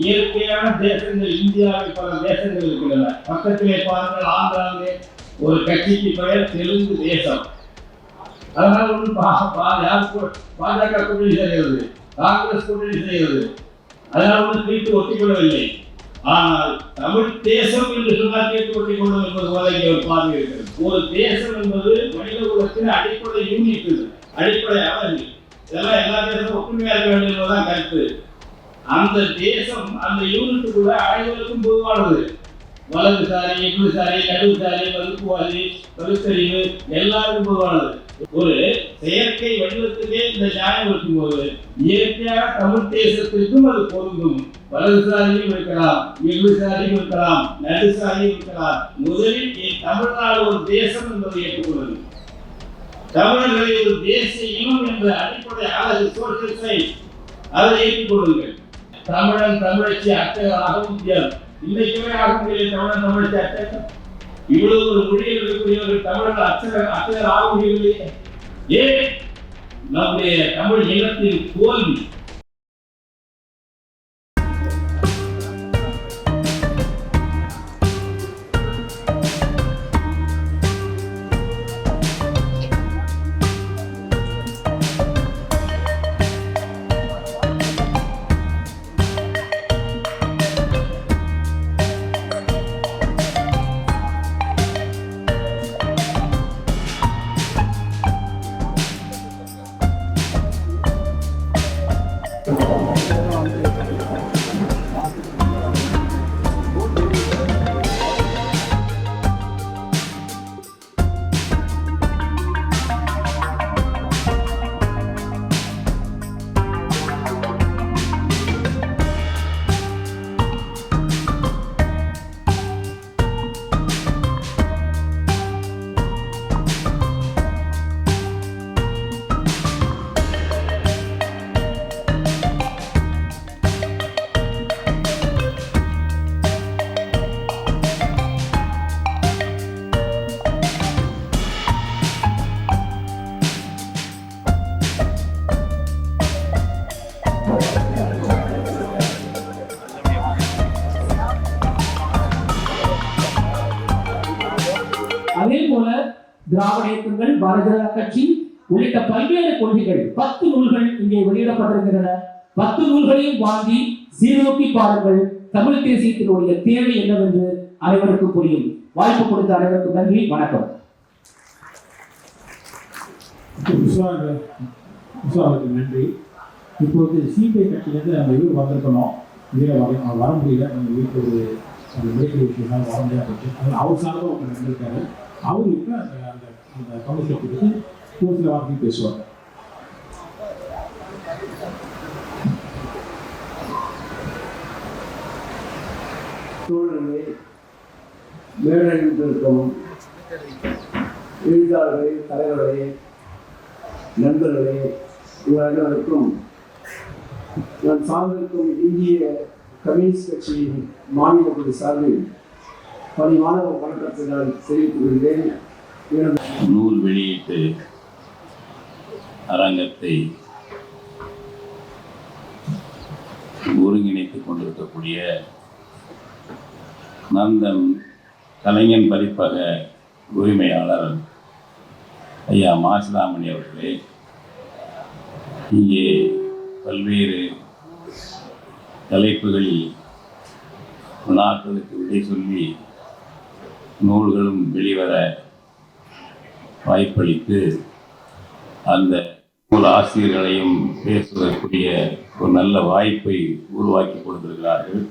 இயற்கையான தேசங்கள் இந்தியாவில் பல தேசங்கள் இருக்கின்றன. பக்கத்திலே பாருங்கள் ஆந்திராவிலே ஒரு கட்சிக்கு பெயர் தெலுங்கு தேசம். அதனால ஒன்றும் பா பாஜக கூட்டணி செய்கிறது காங்கிரஸ் கூட்டணி செய்கிறது அதனால் ஒன்றும் பிரித்து ஒட்டிக்கொள்ளவில்லை ஆனால் தமிழ் தேசம் என்று சொன்னால் கேட்டு ஒட்டிக்கொள்ளும் என்பது போல இங்கே ஒரு பார்வை இருக்கிறது. ஒரு தேசம் என்பது மனித குலத்தின் அடிப்படை யூனிட் அடிப்படை அவர்கள். இதெல்லாம் எல்லா தேசமும் ஒற்றுமையாக வேண்டும் என்பதுதான் கருத்து. அந்த தேசம் அந்த யூனிட்டுக்குள்ள அனைவருக்கும் பொதுவானது. வலதுசாரி இடதுசாரி நடுவுசாரி வகுப்புவாதி பகுத்தறிவு எல்லாருக்கும் பொதுவானது. ஒரு செயற்கை வடிவத்துக்கே இந்த நியாயம் இருக்கும்போது இயற்கையாக தமிழ் தேசத்திற்கும் அது பொருந்தும். வலதுசாரியும் இருக்கலாம் இடதுசாரியும் இருக்கலாம் நடுசாரியும் இருக்கலாம். முதலில் தமிழ்நாடு ஒரு தேசம் என்பதை ஏற்றுக்கொள்வது தமிழர்களை ஒரு தேசிய இனம் என்ற அடிப்படை அழகு சோசியல் அதை ஏற்றுக்கொள்ளுங்கள். தமிழன் தமிழச்சி அர்த்தகர் முடியாது. இன்றைக்குமே ஆக முடியல தமிழன் தமிழச்சி அர்த்தகர் இவ்வளவு ஒரு மொழியில் இருக்கக்கூடியவர்கள் தமிழர்கள் அர்ச்சகர் அர்ச்சகர் ஆக முடியவில்லையே. ஏன்? நம்முடைய தமிழ் இனத்தின் தோல்வி அதே போல திராவிட இயக்கங்கள் பாரதிய ஜனதா கட்சி உள்ளிட்ட பல்வேறு கொள்கைகள் பத்து நூல்கள் இங்கே வெளியிடப்பட்டிருக்கின்றன. பத்து நூல்களையும் வாங்கி சீர்தூக்கி பாருங்கள். தமிழ் தேசியத்தினுடைய தேவை என்னவென்று அனைவருக்கும் புரியும். வாய்ப்பு கொடுத்த அனைவருக்கும் நன்றி வணக்கம். நன்றி. இப்போது சிபிஐ கட்சியிலேருந்து நம்ம இவர் வந்திருக்கணும். இதில் வர வர முடியல. நம்ம வீட்டு ஒரு அந்த மெடிக்கல் வர முடியாது அவர் சார்பாக ஒன்று நடந்திருக்காரு அவர் இப்போ அந்த அந்த அந்த கவுன்சிலர் கொடுத்து ஒரு சில வார்த்தையும் பேசுவார் சூழ்நிலை மேலிருக்கும் எழுத்தாளர்களே தலைவர்களே நண்பர்களே உங்கள் அனைவருக்கும் நான் சார்ந்திருக்கும் இந்திய கம்யூனிஸ்ட் கட்சியின் மாநில குழு சார்பில் பணிவான வணக்கத்தை நான் தெரிவித்துக் கொள்கிறேன். நூல் வெளியீட்டு அரங்கத்தை ஒருங்கிணைத்துக் கொண்டிருக்கக்கூடிய நந்தன் கலைஞன் பதிப்பக உரிமையாளர் ஐயா மாசிலாமணி அவர்களே இங்கே பல்வேறு தலைப்புகளில் நாட்களுக்கு விடை சொல்லி நூல்களும் வெளிவர வாய்ப்பளித்து அந்த நூல் ஆசிரியர்களையும் பேசுவதற்குரிய ஒரு நல்ல வாய்ப்பை உருவாக்கி கொடுத்திருக்கிறார்கள்.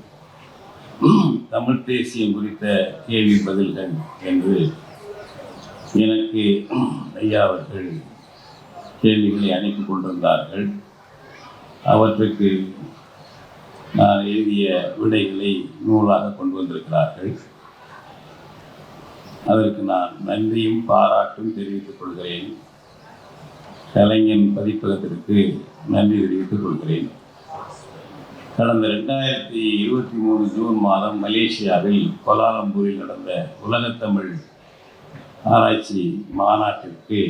தமிழ் தேசியம் குறித்த கேள்வி பதில்கள் என்று எனக்கு ஐயா அவர்கள் கேள்விகளை அனுப்பி கொண்டிருந்தார்கள். அவற்றுக்கு நான் எழுதிய விடைகளை நூலாக கொண்டு வந்திருக்கிறார்கள். அதற்கு நான் நன்றியும் பாராட்டும் தெரிவித்துக் கொள்கிறேன். கலைஞன் பதிப்பகத்திற்கு நன்றி தெரிவித்துக் கொள்கிறேன். கடந்த ரெண்டாயிரத்தி இருபத்தி மூணு ஜூன் மாதம் மலேசியாவில் கோலாலம்பூரில் நடந்த உலகத்தமிழ் ஆராய்ச்சி மாநாட்டிற்கு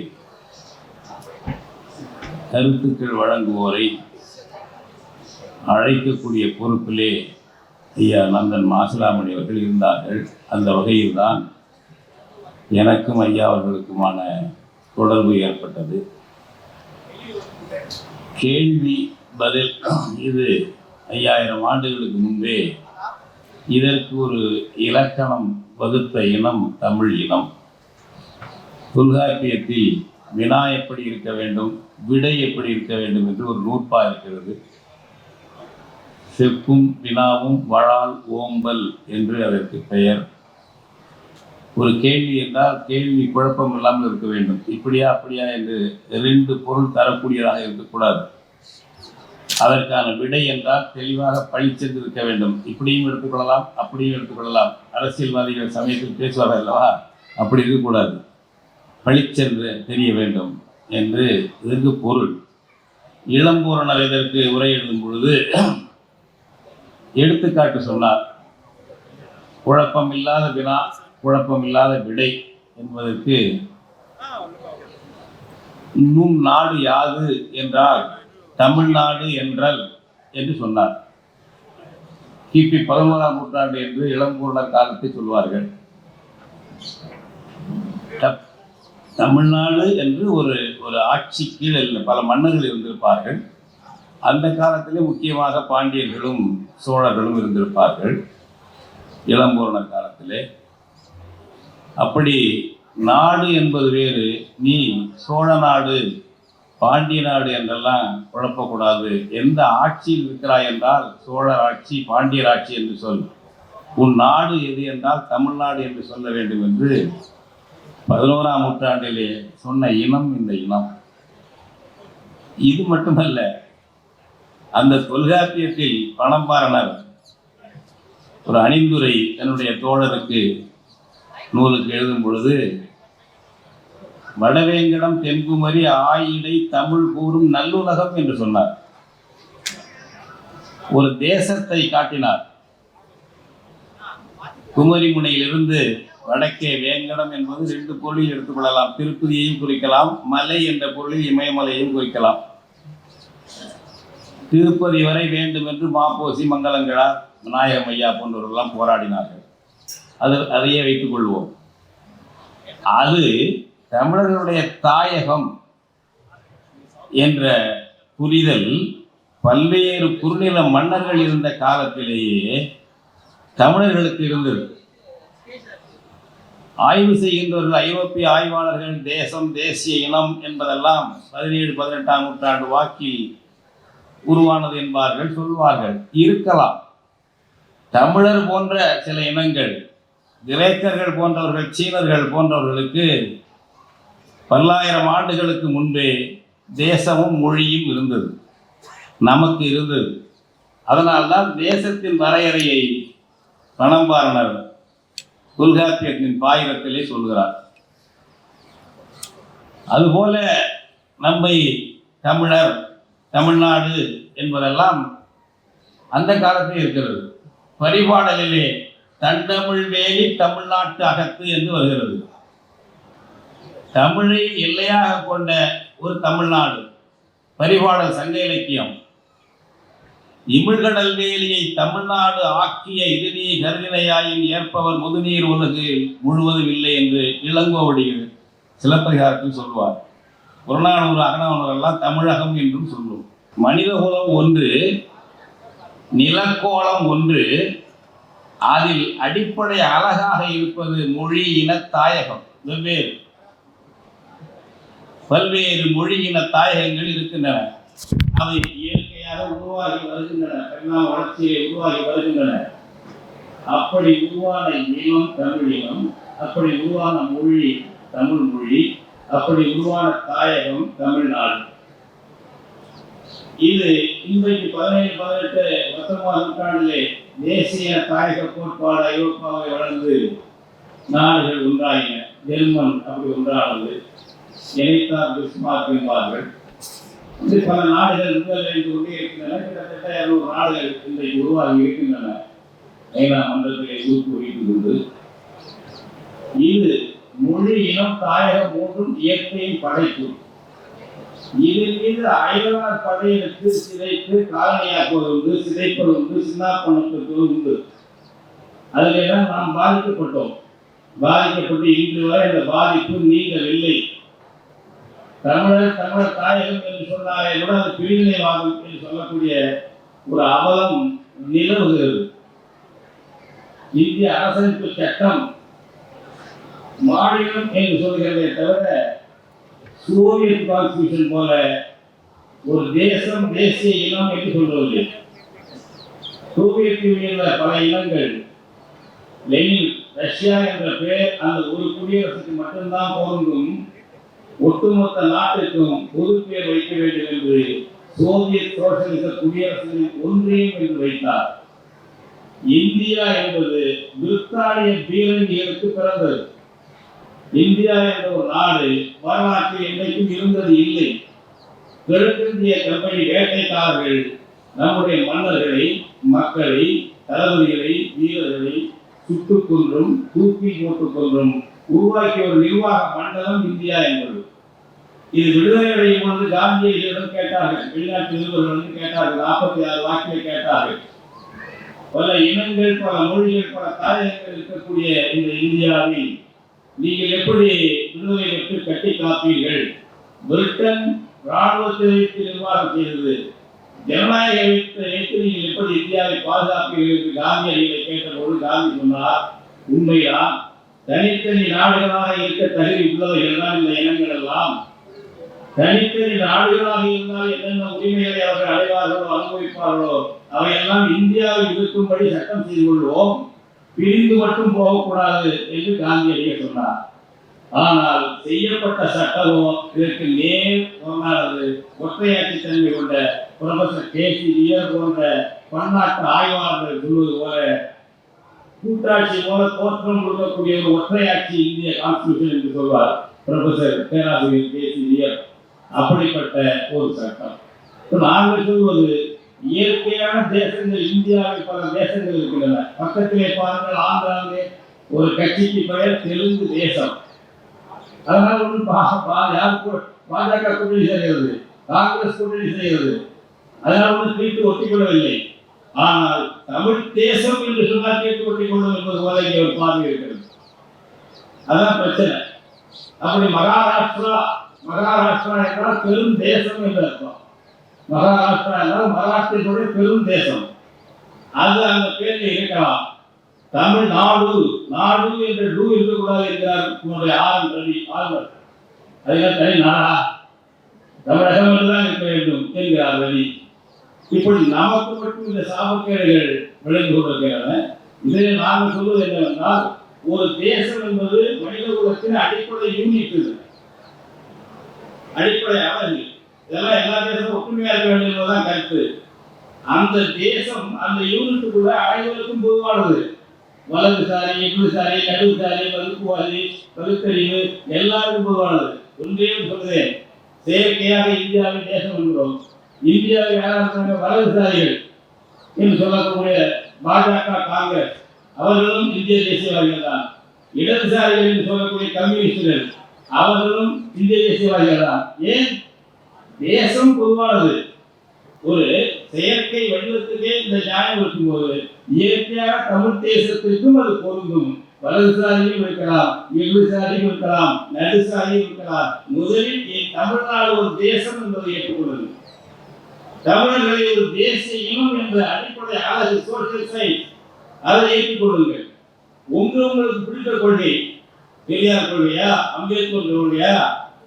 கருத்துக்கள் வழங்குவோரை அழைக்கக்கூடிய பொறுப்பிலே ஐயா நந்தன் மாசிலாமணி அவர்கள் இருந்தார்கள். அந்த வகையில்தான் எனக்கும் ஐயா அவர்களுக்குமான தொடர்பு ஏற்பட்டது. கேள்வி பதில் இது ஐயாயிரம் ஆண்டுகளுக்கு முன்பே இதற்கு ஒரு இலக்கணம் வகுத்த இனம் தமிழ் இனம். தொல்காப்பியத்தில் வினா எப்படி இருக்க வேண்டும் விடை எப்படி இருக்க வேண்டும் என்று ஒரு நூற்பா இருக்கிறது. செப்பும் வினாவும் வளால் ஓம்பல் என்று அதற்கு பெயர். ஒரு கேள்வி என்றால் கேள்வி குழப்பம் இல்லாமல் இருக்க வேண்டும். இப்படியா அப்படியா என்று ரெண்டு பொருள் தரக்கூடியதாக இருக்கக்கூடாது. அதற்கான விடை என்றால் தெளிவாக பழிச்சென்று இருக்க வேண்டும். இப்படியும் எடுத்துக்கொள்ளலாம் அப்படியும் எடுத்துக்கொள்ளலாம். அரசியல்வாதிகள் சமயத்தில் பேசுவார்கள் அல்லவா? அப்படி இருக்கக்கூடாது. பழிச்சென்று தெரிய வேண்டும் என்று இதற்கு பொருள். இளம்பூரணர் இதற்கு உரை எழுதும் பொழுது எடுத்துக்காட்டு சொன்னார். குழப்பம் இல்லாத வினா குழப்பம் இல்லாத விடை என்பதற்கு இன்னும் நாடு யாது என்றால் தமிழ்நாடு என்றல் என்று சொன்னார். கிபி பதினோராம் நூற்றாண்டு என்று இளம்பூர்ணர் காலத்தை சொல்வார்கள். தமிழ்நாடு என்று ஒரு ஒரு ஆட்சி கீழே இல்லை, பல மன்னர்கள் இருந்திருப்பார்கள். அந்த காலத்திலே முக்கியமாக பாண்டியர்களும் சோழர்களும் இருந்திருப்பார்கள். இளம்பூரண காலத்திலே. அப்படி நாடு என்பது வேறு நீ சோழ நாடு பாண்டிய நாடு என்றெல்லாம் குழப்பக்கூடாது. எந்த ஆட்சியில் இருக்கிறாய் என்றால் சோழர் ஆட்சி பாண்டியர் ஆட்சி என்று சொல். உன் நாடு எது என்றால் தமிழ்நாடு என்று சொல்ல வேண்டும் என்று பதினோராம் நூற்றாண்டிலே சொன்ன இனம் இந்த இனம். இது மட்டுமல்ல அந்த தொல்காப்பியத்தில் பணம்பாரணர் ஒரு அணிந்துரை தன்னுடைய தோழருக்கு நூலுக்கு எழுதும் பொழுது வடவேங்கடம் தென்குமரி ஆயிடை தமிழ் கூறும் நல்லுலகம் என்று சொன்னார். ஒரு தேசத்தை காட்டினார். குமரி முனையிலிருந்து வடக்கே வேங்கடம் என்பது ரெண்டு பொருளில் எடுத்துக்கொள்ளலாம் திருப்பதியையும் குறிக்கலாம் மலை என்ற பொருளில் இமயமலையையும் குறிக்கலாம். திருப்பதி வரை வேண்டும் என்று மாப்போசி மங்களங்களார் விநாயகம் ஐயா போன்றவர்கள்லாம் போராடினார்கள். அது அதையே வைத்துக் கொள்வோம். அது தமிழர்களுடைய தாயகம் என்ற புரிதல் பல்வேறு குறுநில மன்னர்கள் இருந்த காலத்திலேயே தமிழர்களுக்கு இருந்தது. ஆய்வு செய்கின்றவர்கள் ஐரோப்பிய ஆய்வாளர்கள் தேசம் தேசிய இனம் என்பதெல்லாம் பதினேழு பதினெட்டாம் நூற்றாண்டு வாக்கில் உருவானது என்பார்கள் சொல்வார்கள். இருக்கலாம். தமிழர் போன்ற சில இனங்கள் கிரேக்கர்கள் போன்றவர்கள் சீனர்கள் போன்றவர்களுக்கு பல்லாயிரம் ஆண்டுகளுக்கு முன்பே தேசமும் மொழியும் இருந்தது. நமக்கு இருந்தது. அதனால்தான் தேசத்தின் வரையறையை பணம்பாரணர் தொல்காப்பியத்தின் பாயிரத்திலே சொல்கிறார் அதுபோல நம்மை தமிழர் தமிழ்நாடு என்பதெல்லாம் அந்த காலத்தில் இருக்கிறது. பரிபாடலிலே தண்டமிழ் வேலி தமிழ்நாட்டு அகத்து என்று வருகிறது. தமிழை எல்லையாக கொண்ட ஒரு தமிழ்நாடு பரிபாடல் சங்க இலக்கியம். இமிழ்கடல் வேலியை தமிழ்நாடு ஆக்கிய இறுதியை கருதினையாயின் ஏற்பவர் முதுநீர் உலகு முழுவதும் இல்லை என்று இளங்கோவடிகள் சிலப்பதிகாரத்தில் சொல்வார். புறநானூறு அகநானூறு எல்லாம் தமிழகம் என்றும் சொல்லும். மனிதகுலம் ஒன்று நிலக்கோலம் ஒன்று அதில் அடிப்படை அழகாக இருப்பது மொழி இன தாயகம். வெவ்வேறு. பல்வேறு மொழி இன தாயகங்கள் இருக்கின்றன. அவை இயற்கையாக உருவாகி வருகின்றன. பரிணாம வளர்ச்சியை உருவாகி வருகின்றன. அப்படி உருவான இனம் தமிழ் இனம் அப்படி உருவான மொழி தமிழ் மொழி அப்படி உருவான தாயகம் தமிழ்நாடு. இது இன்றைக்கு பதினேழு பதினெட்டு பத்தொன்பதாம் நூற்றாண்டிலே தேசிய தாயக கோட்பாடு ஐரோப்பாவை வளர்ந்து நாடுகள் ஒன்றாகின ஜெர்மன் அப்படி ஒன்றானது. இணைத்தார் பிஸ்மார்க் என்பார்கள். இப்படி பல நாடுகள் உருவாகி கொண்டே இருக்கின்றன கிட்டத்தட்ட இருநூறு நாடுகள் இன்றைக்கு உருவாகி இருக்கின்றன. ஐநா மன்றத்திலே ஊக்கு வைத்துக் கொண்டு. இது மொழி இனம் தாயகம் மூன்றும் இயற்கையின் படைப்பு. இதன் மீது அயலார் படையெடுத்து சிதைத்து காலனியாக்குவது உண்டு சிதைப்பது உண்டு சின்னாப்பணத்துக்கு உண்டு. அதில் எல்லாம் நாம் பாதிக்கப்பட்டோம். பாதிக்கப்பட்டு இன்று வரை இந்த பாதிப்பு நீங்கவில்லை. தமிழர் தமிழர் தாயகம் என்று சொன்னாலே கூட அது பிரிவினைவாதம் என்று சொல்லக்கூடிய ஒரு அவலம் நிலவுகிறது. இந்திய அரசமைப்பு சட்டம் மாநிலம் என்று சொல்கிறதே தவிர சோவியத் கான்ஸ்டியூஷன் போல ஒரு தேசம் தேசிய இனம் என்று சொல்வதில்லை சோவியத் யூனியன்ல பல இனங்கள் லெனின் ரஷ்யா என்ற பெயர் அந்த ஒரு குடியரசுக்கு மட்டும்தான் பொருந்தும். ஒட்டுமொத்த நாட்டிற்கும் பொது பெயர் வைக்க வேண்டும் என்று சோவியத் சோசியலிச குடியரசுகளின் ஒன்றியம் என்று வைத்தார். இந்தியா என்பது பிரித்தானிய பீரங்கிகளுக்கு பிறந்தது. இந்தியா என்ற ஒரு நாடு வரலாற்றில் என்றைக்கும் இருந்தது இல்லை. கிழக்கிந்திய கம்பெனி வேட்டைக்காரர்கள் நம்முடைய மன்னர்களை மக்களை தளபதிகளை வீரர்களை சுட்டுக் கொன்றும் தூக்கி போட்டுக் கொன்றும் உருவாக்கிய ஒரு நிர்வாக மண்டலம் இந்தியா என்பது. இது விடுதலை அடையும் பொழுது காந்தியடிகளிடம் கேட்டார்கள் வெளிநாட்டு நிருபர்களிடம் கேட்டார்கள் நாற்பத்தி ஆறு வாக்கிலே கேட்டார்கள். பல இனங்கள் பல மொழிகள் பல தாயகங்கள் இருக்கக்கூடிய இந்த இந்தியாவில் நீங்கள் எப்படி விடுதலை பெற்று கட்டி காப்பீர்கள்? பிரிட்டன் இராணுவத்தை வைத்து நிர்வாகம் செய்தது. ஜனநாயக வைத்து நீங்கள் எப்படி இந்தியாவை பாதுகாப்பீர்கள் என்று காந்தியடிகளை கேட்டபோது காந்தி சொன்னார் உண்மைதான் தனித்தனி நாடுகளாக இருக்க தகுதி உள்ளவர்கள் தான் இந்த இனங்கள் எல்லாம். தனித்தனி நாடுகளாக இருந்தால் என்னென்ன உரிமைகளை அவர்கள் அடைவார்களோ அனுபவிப்பார்களோ அவையெல்லாம் இந்தியாவில் இருக்கும்படி சட்டம் செய்து கொள்வோம். பிரிந்து மட்டும் போகக்கூடாது என்று காந்தியடிகள் சொன்னார். ஆனால் செய்யப்பட்ட சட்டமோ இதற்கு நேர் சொன்னாரது ஒற்றையாட்சி தன்மை கொண்ட புரொஃபசர் கே சி வியர் போன்ற பன்னாட்டு ஆய்வாளர்கள் சொல்வது போல கூட்டாட்சி போல தோற்றம் கொடுக்கக்கூடிய ஒரு ஒற்றையாட்சி இந்திய கான்ஸ்டியூஷன் என்று சொல்வார் புரொஃபசர் பேராசிரியர் கே சி வியர் அப்படிப்பட்ட ஒரு சட்டம். நாங்கள் சொல்வது இயற்கையான தேசங்கள் இந்தியாவில் பல தேசங்கள் இருக்கின்றன. பக்கத்திலே பாருங்கள் ஆந்திராவிலே ஒரு கட்சிக்கு பெயர் தெலுங்கு தேசம். அதனால ஒன்றும் பா பாஜக கூட்டணி செய்கிறது காங்கிரஸ் கூட்டணி செய்கிறது அதனால ஒன்றும் தீர்த்து ஒட்டிக்கொள்ளவில்லை ஆனால் தமிழ் தேசம் என்று சொன்னால் தீர்த்து ஒட்டிக்கொள்ளும் என்பது போல இங்கே ஒரு பார்வை இருக்கிறது. அதான் பிரச்சனை. அப்படி மகாராஷ்டிரா மகாராஷ்டிரா என்றால் பெரும் தேசம் என்று அர்த்தம். மகாராஷ்டிரா என்றால் மகாராஷ்டிரத்துடைய பெரும் தேசம். அது அந்த பேரில் இருக்கலாம். தமிழ்நாடு நாடு என்ற டூ இருக்கக்கூடாது என்கிறார் உங்களுடைய ஆளும் ரவி ஆளுநர் அதெல்லாம் தனி நாடா. தமிழகம் என்றுதான் இருக்க வேண்டும் என்கிறார் ரவி. இப்படி நமக்கு மட்டும் இந்த சாபக்கேடுகள் விளைந்து கொண்டிருக்கின்றன. இதில் நாங்கள் சொல்வது என்னவென்றால் ஒரு தேசம் என்பது மனித குலத்தின் அடிப்படை யூனிட் அடிப்படை அவர்கள் இதெல்லாம் எல்லா தேசமும் ஒற்றுமையா இருக்க வேண்டியதுதான் கருத்து. அந்த தேசம் அந்த யூனிட்டுக்குள்ள அனைவருக்கும் பொதுவானது. வலதுசாரி இடதுசாரி நடுவுசாரி வகுப்புவாதி பகுத்தறிவு எல்லாருக்கும் பொதுவானது. ஒன்றே ஒன்று சொல்கிறேன் செயற்கையாக இந்தியாவில் தேசம் என்கிறோம் இந்தியாவில் யாராக வலதுசாரிகள் என்று சொல்லக்கூடிய பாஜக காங்கிரஸ் அவர்களும் இந்திய தேசியவாதிகள் தான். இடதுசாரிகள் என்று சொல்லக்கூடிய கம்யூனிஸ்டுகள் அவர்களும் இந்திய தேசியவாதிகள் தான். ஏன்? தேசம் பொதுவானது. ஒரு செயற்கை வடிவத்துக்கே இந்த நியாயம் இருக்கும்போது இயற்கையாக தமிழ் தேசத்திற்கும் அது பொருந்தும். வலதுசாரியும் இருக்கலாம் இடதுசாரியும் இருக்கலாம் நடுசாரியும் இருக்கலாம். முதலில் தமிழ்நாடு ஒரு தேசம் என்பதை ஏற்றுக்கொள்வது? தமிழர்களை ஒரு தேசிய இனம் என்ற அடிப்படை அழகு சோசியல் அதை ஏற்றுக்கொள்ளுங்கள். உங்க உங்களுக்கு பிடித்த கொள்கை. பெரியார் கொள்கையா? அம்பேத்கர் கொள்கையா?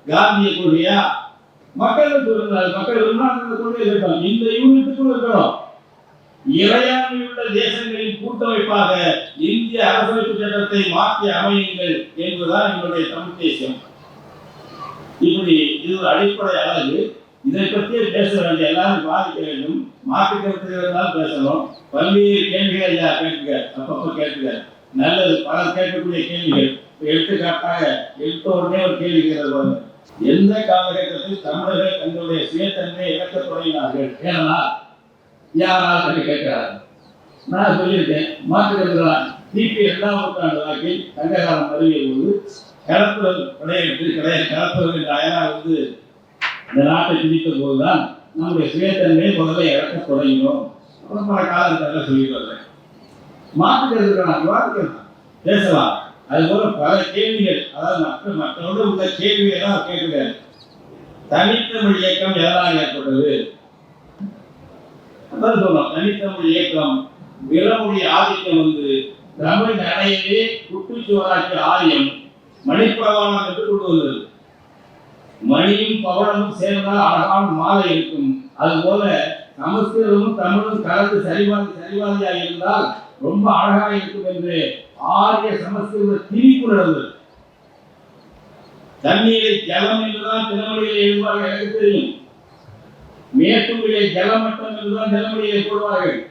காந்திய கொள்கையா? மக்கள் இருந்தால் மக்கள் விரும்பினால் அந்த இருக்கலாம். இந்த யூனிட்டுக்குள் இருக்கணும் இறையாண்மை உள்ள தேசங்களின் கூட்டமைப்பாக இந்திய அரசமைப்பு சட்டத்தை மாற்றி அமையுங்கள் என்பதுதான் எங்களுடைய தமிழ் தேசியம். இப்படி இது ஒரு அடிப்படை அழகு. இதை பற்றியே பேச வேண்டிய எல்லாரும் பாதிக்க வேண்டும். மாற்று கருத்து இருந்தாலும் பேசணும் பல்வேறு கேள்விகள் ஐயா கேட்டுக்க அப்பப்போ கேட்டுக்க நல்லது பலர் கேட்கக்கூடிய கேள்விகள். எடுத்துக்காட்டாக எடுத்த உடனே ஒரு கேள்வி கேட்கிறது பாருங்க. எந்த காலகட்டத்தில் தமிழர்கள் தங்களுடைய சுயத்தன்மையை இழக்க தொடங்கினார்கள் ஏன்னா யாரால் என்று கேட்கிறார்கள். நான் சொல்லியிருக்கேன் மாற்றுகிறான் கிபி இரண்டாம் நூற்றாண்டு வாக்கில் தங்ககாலம் அறிவிய போது கலப்புதல் விளையாட்டு கிடையாது கலப்புதல் என்ற அயனார் வந்து இந்த நாட்டை பிடித்த போதுதான் நம்முடைய சுயத்தன்மையை முதல்ல இழக்க தொடங்கினோம். அப்புறம் பல காலத்தில் சொல்லிட்டு வர்றேன் மாற்றுக்கிறதுக்கான விவாதிக்கலாம் பேசலாம். அதுபோல பல கேள்விகள் அதாவது மற்ற மற்றவர்கள் உள்ள கேள்விகளாக தான் கேட்கிறார் தனித்தமிழ் இயக்கம் எதனால் ஏற்பட்டது? அதான் சொல்றோம் தனித்தமிழ் இயக்கம் விலமொழி ஆதிக்கம் வந்து தமிழ் நடையவே குட்டுச்சுவராட்சி ஆரியம் மணிப்பிரவாணம் என்று கொண்டு வந்தது. மணியும் பவளமும் சேர்ந்தால் அழகான மாலை இருக்கும். அதுபோல சமஸ்கிருதமும் தமிழும் கலந்து சரிவாதி சரிவாதியாக இருந்தால் ரொம்ப அழகாக இருக்கும் என்று ஆரிய சமஸ்கிருத திணிப்பு நடந்தது. தண்ணீரை ஜலம் என்றுதான் தினமொழியில் எழுதுவார்கள் எனக்கு தெரியும். மேட்டூரிலே ஜலமட்டம் என்றுதான் தினமொழியை போடுவார்கள்.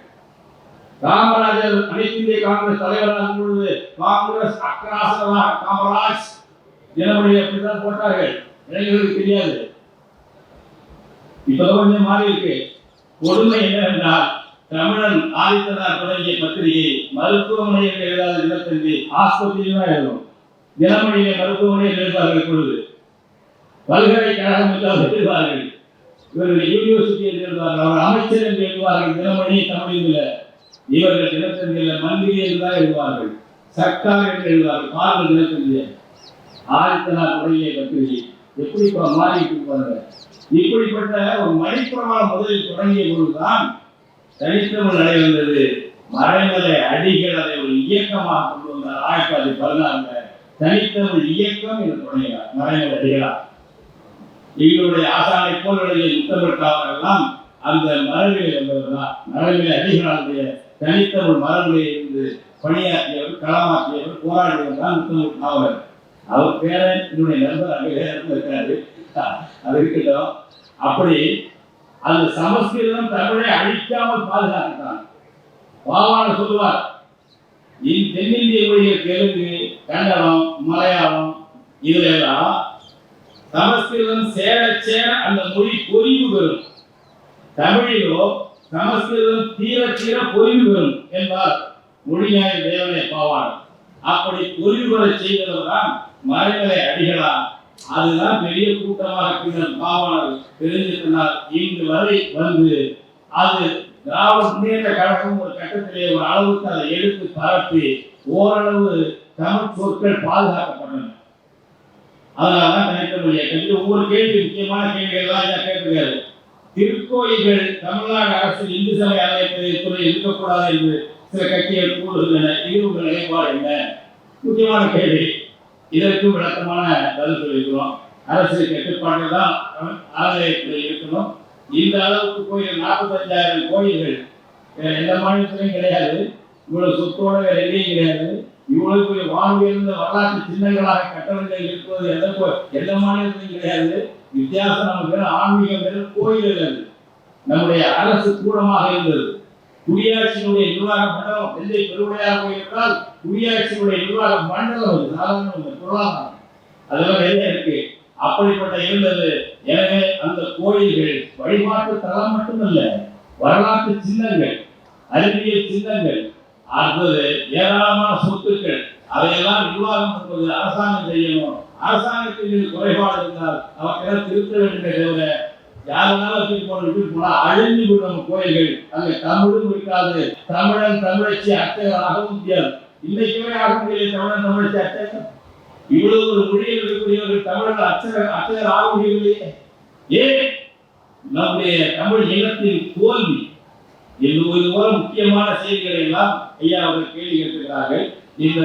காமராஜர் அனைத்து இந்திய காங்கிரஸ் தலைவராக பொழுது காங்கிரஸ் அக்கராசனமாக காமராஜ் தினமொழியை அப்படிதான் போட்டார்கள். இளைஞர்களுக்கு தெரியாது. இப்ப கொஞ்சம் மாறி இருக்கு. கொடுமை என்னவென்றால் தமிழன் ஆதித்தனார் தொடங்கிய பத்திரிகை மருத்துவமனையில் எழுதாத தினத்தந்தி ஆஸ்பத்திரியில் தான் எழுதும் தினமணியை மருத்துவமனையில் எழுதுவார்கள் பொழுது பல்கலைக்கழகம் எல்லாம் எழுதுவார்கள். இவர்கள் யூனிவர்சிட்டி என்று எழுதுவார்கள். அவர் அமைச்சர் என்று எழுதுவார்கள். தினமணி தமிழில் இவர்கள் தினத்தந்தியில் மந்திரி என்று தான் எழுதுவார்கள். சர்க்கார் என்று எழுதுவார்கள். பாருங்கள் தினத்தந்திய ஆதித்தனார் தொடங்கிய பத்திரிகை. எப்படி இப்போ மாறிட்டு இப்படிப்பட்ட ஒரு மணிப்பிரமாணம் முதலில் தொடங்கிய பொழுதுதான் தனித்தமிழ் நடை வந்தது மறைமலை அடிகள் அதை ஒரு இயக்கமாக கொண்டு வந்தார் ஆயிரத்தி தொள்ளாயிரத்தி பதினாறுல தனித்தமிழ் இயக்கம் என்று தொடங்கினார். மறைமலை அடிகளா எங்களுடைய ஆசானை போல் எழுதிய முத்தமிழ்காரர்கள்லாம் அந்த மரபிலே வந்தவர்தான் மரபிலே அடிகளாருடைய தனித்தமிழ் மரபிலே இருந்து பணியாற்றியவர் களமாற்றியவர் போராடியவர் தான் முத்தமிழ் காவலர் அவர் பேரன் என்னுடைய நண்பர் அங்கே வேற இருக்காரு அது இருக்கட்டும் அப்படி அந்த சமஸ்கிருதம் தமிழை அழிக்காமல் பாதுகாக்கிறான் பாவான சொல்லுவார் இந் தென்னிந்திய மொழிகள் தெலுங்கு கன்னடம் மலையாளம் இதுல எல்லாம் சமஸ்கிருதம் சேர சேர அந்த மொழி பொறிவு பெறும். தமிழிலோ சமஸ்கிருதம் தீர தீர பொறிவு பெறும் என்பார் மொழிஞாய தேவனே பாவான் அப்படி பொறிவு பெற செய்தவர் தான் மறைமலை அடிகளா அதுதான் பெரிய கூட்டமாக பின்னர் பாவனர் தெரிஞ்சிருந்தார் இங்கு வரை வந்து அது திராவிட முன்னேற்ற கழகம் ஒரு கட்டத்திலே ஒரு அளவுக்கு அதை எடுத்து பரப்பி ஓரளவு தமிழ் சொற்கள் பாதுகாக்கப்பட்டன. அதனாலதான் தனித்தமிழ் கல்வி ஒவ்வொரு கேள்வி முக்கியமான கேள்விகள்லாம் என்ன ஐயா கேட்டிருக்காரு திருக்கோயில்கள் தமிழ்நாடு அரசு இந்து சமய அறநிலையத்துறை இருக்கக்கூடாது என்று சில கட்சிகள் கூறுகின்றன. இது உங்கள் நிலைப்பாடு என்ன? முக்கியமான கேள்வி. இதற்கு விளக்கமான பதில் சொல்லியிருக்கிறோம். அரசு கட்டுப்பாடு தான் ஆதாயத்தில் இருக்கணும். இந்த அளவுக்கு கோயில் நாற்பத்தஞ்சாயிரம் கோயில்கள் எந்த மாநிலத்திலையும் கிடையாது. இவ்வளவு சொத்தோட வேற எங்கேயும் கிடையாது. இவ்வளவு பெரிய வாழ்வியல்ந்த வரலாற்று சின்னங்களாக கட்டடங்கள் இருப்பது எந்த கோ- எந்த மாநிலத்திலும் கிடையாது. வித்தியாசம் நமக்கு ஆன்மீகம் வேறு கோயில் அது. நம்முடைய அரசு கூடமாக இருந்தது. குடியாட்சியினுடைய நிர்வாக மண்டலம் நெல்லை பெருமையாக போயிருந்தால் குடியாட்சியினுடைய நிர்வாக மண்டலம் அது சாதாரண பொருளாதாரம். அதெல்லாம் நிறைய இருக்கு. அப்படிப்பட்ட இருந்தது. எனவே அந்த கோயில்கள் வழிபாட்டு தலம் மட்டுமல்ல வரலாற்று சின்னங்கள் அறிவியல் சின்னங்கள் அடுத்தது ஏராளமான சொத்துக்கள் அதையெல்லாம் நிர்வாகம் பண்ணுவது அரசாங்கம் செய்யணும். அரசாங்கத்தில் குறைபாடு இருந்தால் அவற்றை திருத்த வேண்டும் தவிர யாருனாலும் தூக்கி போன விட்டு போனா அழிஞ்சு விடும் கோயில்கள். அங்க தமிழும் இருக்காது. தமிழன் தமிழச்சி அர்ச்சகராகவும் முடியாது. இன்னைக்குமே ஆக முடியல. தமிழன் தமிழச்சி அர்ச்சகர். இவ்வளவு ஒரு மொழியில் இருக்கக்கூடியவர்கள் தமிழர்கள் அர்ச்சகர் அர்ச்சகர் ஆக முடியவில்லையே. ஏன் நம்முடைய தமிழ் இனத்தின் தோல்வி. இது இது போல முக்கியமான செய்திகளை எல்லாம் ஐயா அவர்கள் கேள்வி கேட்டிருக்கிறார்கள். இந்த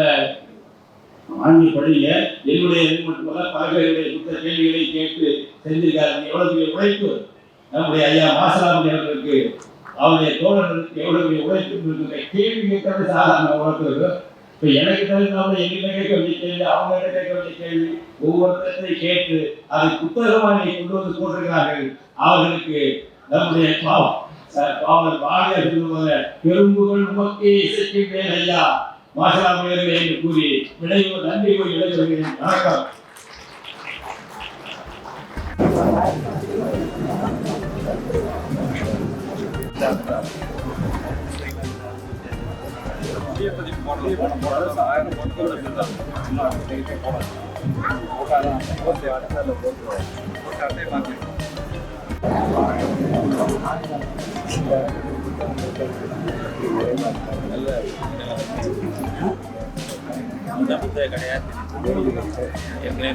ஆண்மை பள்ளியில என்னுடைய இது மட்டுமல்ல பலகையுடைய புத்த கேள்விகளை கேட்டு செஞ்சிருக்காரு. எவ்வளவு பெரிய உழைப்பு? நம்முடைய ஐயா மாசராமன் அவர்களுக்கு அவருடைய தோழர்களுக்கு எவ்வளவு பெரிய உழைப்பு இருக்கின்ற கேள்வி கேட்கறது சாதாரண உழைப்பு இப்போ எனக்கு தெரிஞ்சவங்க எங்கிட்ட கேட்க வேண்டிய கேள்வி அவங்க கிட்ட கேட்க வேண்டிய கேள்வி ஒவ்வொருத்தரையும் கேட்டு அதை புத்தகமாக நீ கொண்டு வந்து போட்டிருக்கிறார்கள். அவர்களுக்கு நம்முடைய பாவம். அஹ் பாவலர் பாரதியார் பெரும்புகள் உமக்கே இசைக்கின்றேன் ஐயா மாசலாமையர்களே என்று கூறி விளைவு நன்றி கூறி விளைவுகிறேன் வணக்கம் போட்டாதான் நல்ல புத்தகம் கிடையாது ஏற்கனவே